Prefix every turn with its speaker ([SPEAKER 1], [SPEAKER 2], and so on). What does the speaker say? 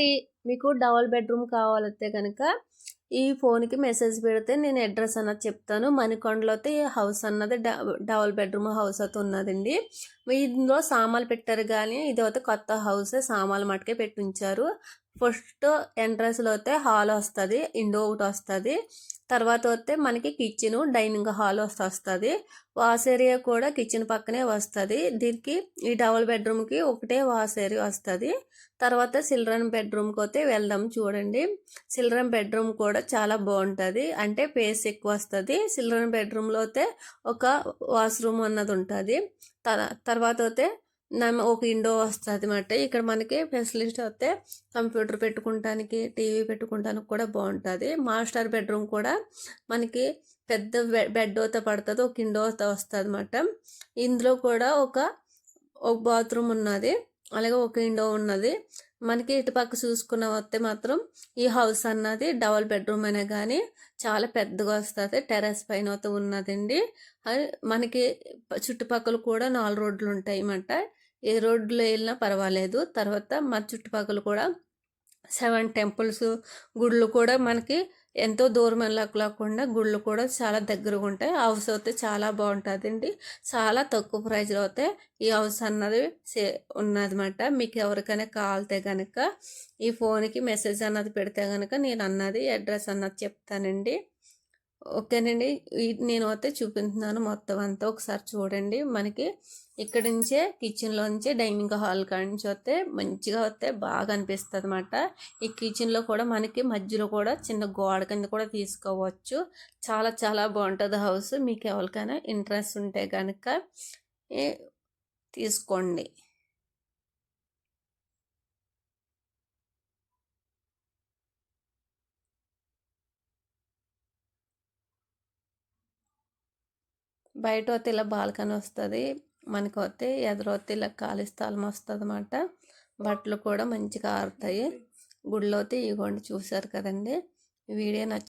[SPEAKER 1] అండి మీకు double bedroom కావాలంటే కనుక ఈ ఫోన్కి మెసేజ్ పెడితే నేను అడ్రస్ అన్నది చెప్తాను. మణికొండలో అయితే ఈ హౌస్ అన్నది డబల్ బెడ్రూమ్ హౌస్ అయితే ఉన్నదండి. ఇందులో సామాన్లు పెట్టారు కానీ ఇది అయితే కొత్త హౌస్ సామాన్లు మటుకే పెట్టి ఉంచారు ఫస్ట్ ఎంట్రన్స్లో అయితే హాల్ వస్తుంది ఇండో ఒకటి వస్తుంది. తర్వాత వస్తే మనకి కిచెన్ డైనింగ్ హాల్ వస్తుంది. వాష్ ఏరియా కూడా కిచెన్ పక్కనే వస్తుంది. దీనికి ఈ డబుల్ బెడ్రూమ్కి ఒకటే వాష్ ఏరియా వస్తుంది. తర్వాత చిల్డ్రన్ బెడ్రూమ్కి అయితే వెళ్దాం చూడండి. చిల్డ్రన్ బెడ్రూమ్ కూడా చాలా బాగుంటుంది. అంటే పేస్ ఎక్కువ వస్తుంది. చిల్డ్రన్ బెడ్రూమ్లో అయితే ఒక వాష్రూమ్ అన్నది ఉంటుంది. తర్వాత అయితే ఒక విండో వస్తుంది అనమాట ఇక్కడ మనకి ఫెసిలిటీ వస్తే కంప్యూటర్ పెట్టుకుంటానికి టీవీ పెట్టుకుంటానికి కూడా బాగుంటుంది. మాస్టర్ బెడ్రూమ్ కూడా మనకి పెద్ద బెడ్ అయితే పడుతుంది ఒక ఇండో అయితే వస్తుంది అనమాట ఇందులో కూడా ఒక ఒక బాత్రూమ్ ఉన్నది అలాగే ఒక విండో ఉన్నది. మనకి ఇటుపక్క చూసుకున్న వస్తే మాత్రం ఈ హౌస్ అన్నది డబల్ బెడ్రూమ్ అయినా కానీ చాలా పెద్దగా వస్తుంది. టెర్రస్ పైన అయితే ఉన్నదండి. మనకి చుట్టుపక్కల కూడా నాలుగు రోడ్లు ఉంటాయి అన్నమాట ఏ రోడ్లో వెళ్ళినా పర్వాలేదు. తర్వాత మన చుట్టుపక్కల కూడా సెవెన్ టెంపుల్స్ గుళ్ళు కూడా మనకి ఎంతో దూరం వెళ్ళకుండా గుళ్ళు కూడా చాలా దగ్గరగా ఉంటాయి. హౌస్ అయితే చాలా బాగుంటుందండి. చాలా తక్కువ ప్రైజ్లో అయితే ఈ హౌస్ అన్నది సే ఉన్నదన్నమాట. మీకు ఎవరికైనా కావాలితే కనుక ఈ ఫోన్కి మెసేజ్ అన్నది పెడితే కనుక నేను అన్నది అడ్రస్ అన్నది చెప్తానండి. ఓకేనండి. నేను అయితే చూపిస్తున్నాను మొత్తం అంతా ఒకసారి చూడండి. మనకి ఇక్కడ నుంచే కిచెన్లో డైనింగ్ హాల్ కాడి నుంచి వస్తే మంచిగా వస్తే బాగా అనిపిస్తుంది అనమాట ఈ కిచెన్లో కూడా మనకి మధ్యలో కూడా చిన్న గోడ కింద కూడా తీసుకోవచ్చు. చాలా చాలా బాగుంటుంది హౌస్ మీకు ఎవరికైనా ఇంట్రెస్ట్ ఉంటే కనుక తీసుకోండి. బయట వస్తే ఇలా బాల్కనీ వస్తుంది మనకు వస్తే ఎదురొస్తే ఇలా ఖాళీ స్థలం వస్తుంది అన్నమాట బట్టలు కూడా మంచిగా ఆరుతాయి. గుడిలో అయితే ఇగోండి చూసారు కదండి. వీడియో నచ్చి